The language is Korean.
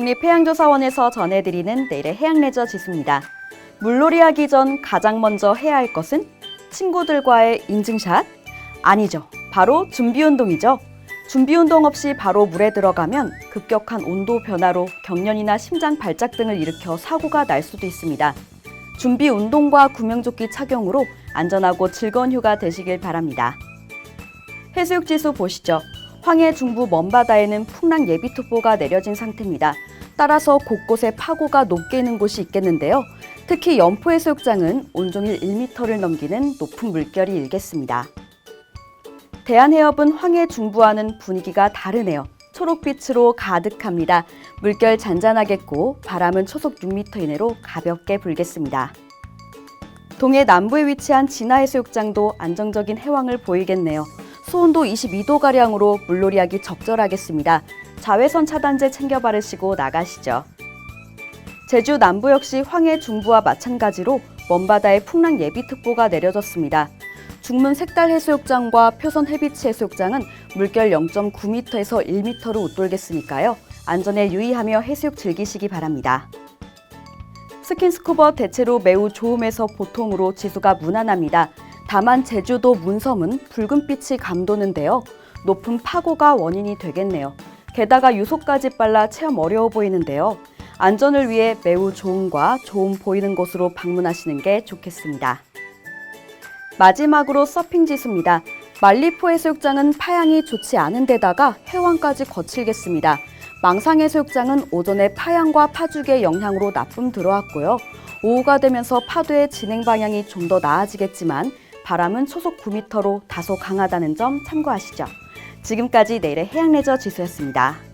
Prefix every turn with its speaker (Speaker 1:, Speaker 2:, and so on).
Speaker 1: 국립해양조사원에서 전해드리는 내일의 해양레저 지수입니다. 물놀이 하기 전 가장 먼저 해야 할 것은 친구들과의 인증샷? 아니죠. 바로 준비운동이죠. 준비운동 없이 바로 물에 들어가면 급격한 온도 변화로 경련이나 심장 발작 등을 일으켜 사고가 날 수도 있습니다. 준비 운동과 구명조끼 착용으로 안전하고 즐거운 휴가 되시길 바랍니다. 해수욕 지수 보시죠. 황해 중부 먼바다에는 풍랑 예비특보가 내려진 상태입니다. 따라서 곳곳에 파고가 높게 있는 곳이 있겠는데요. 특히 연포해수욕장은 온종일 1m를 넘기는 높은 물결이 일겠습니다. 대한해협은 황해 중부와는 분위기가 다르네요. 초록빛으로 가득합니다. 물결 잔잔하겠고 바람은 초속 6m 이내로 가볍게 불겠습니다. 동해 남부에 위치한 진화해수욕장도 안정적인 해왕을 보이겠네요. 수온도 22도가량으로 물놀이하기 적절하겠습니다. 자외선 차단제 챙겨 바르시고 나가시죠. 제주 남부 역시 황해 중부와 마찬가지로 먼바다에 풍랑 예비특보가 내려졌습니다. 중문 색달 해수욕장과 표선 해비치 해수욕장은 물결 0.9m에서 1m로 웃돌겠으니까요. 안전에 유의하며 해수욕 즐기시기 바랍니다. 스킨스쿠버 대체로 매우 좋음에서 보통으로 지수가 무난합니다. 다만 제주도 문섬은 붉은빛이 감도는데요. 높은 파고가 원인이 되겠네요. 게다가 유속까지 빨라 체험 어려워 보이는데요. 안전을 위해 매우 좋음과 좋음 보이는 곳으로 방문하시는 게 좋겠습니다. 마지막으로 서핑 지수입니다. 말리포 해수욕장은 파양이 좋지 않은 데다가 해왕까지 거칠겠습니다. 망상 해수욕장은 오전에 파양과 파죽의 영향으로 나쁨 들어왔고요. 오후가 되면서 파도의 진행 방향이 좀 더 나아지겠지만 바람은 초속 9m로 다소 강하다는 점 참고하시죠. 지금까지 내일의 해양레저 지수였습니다.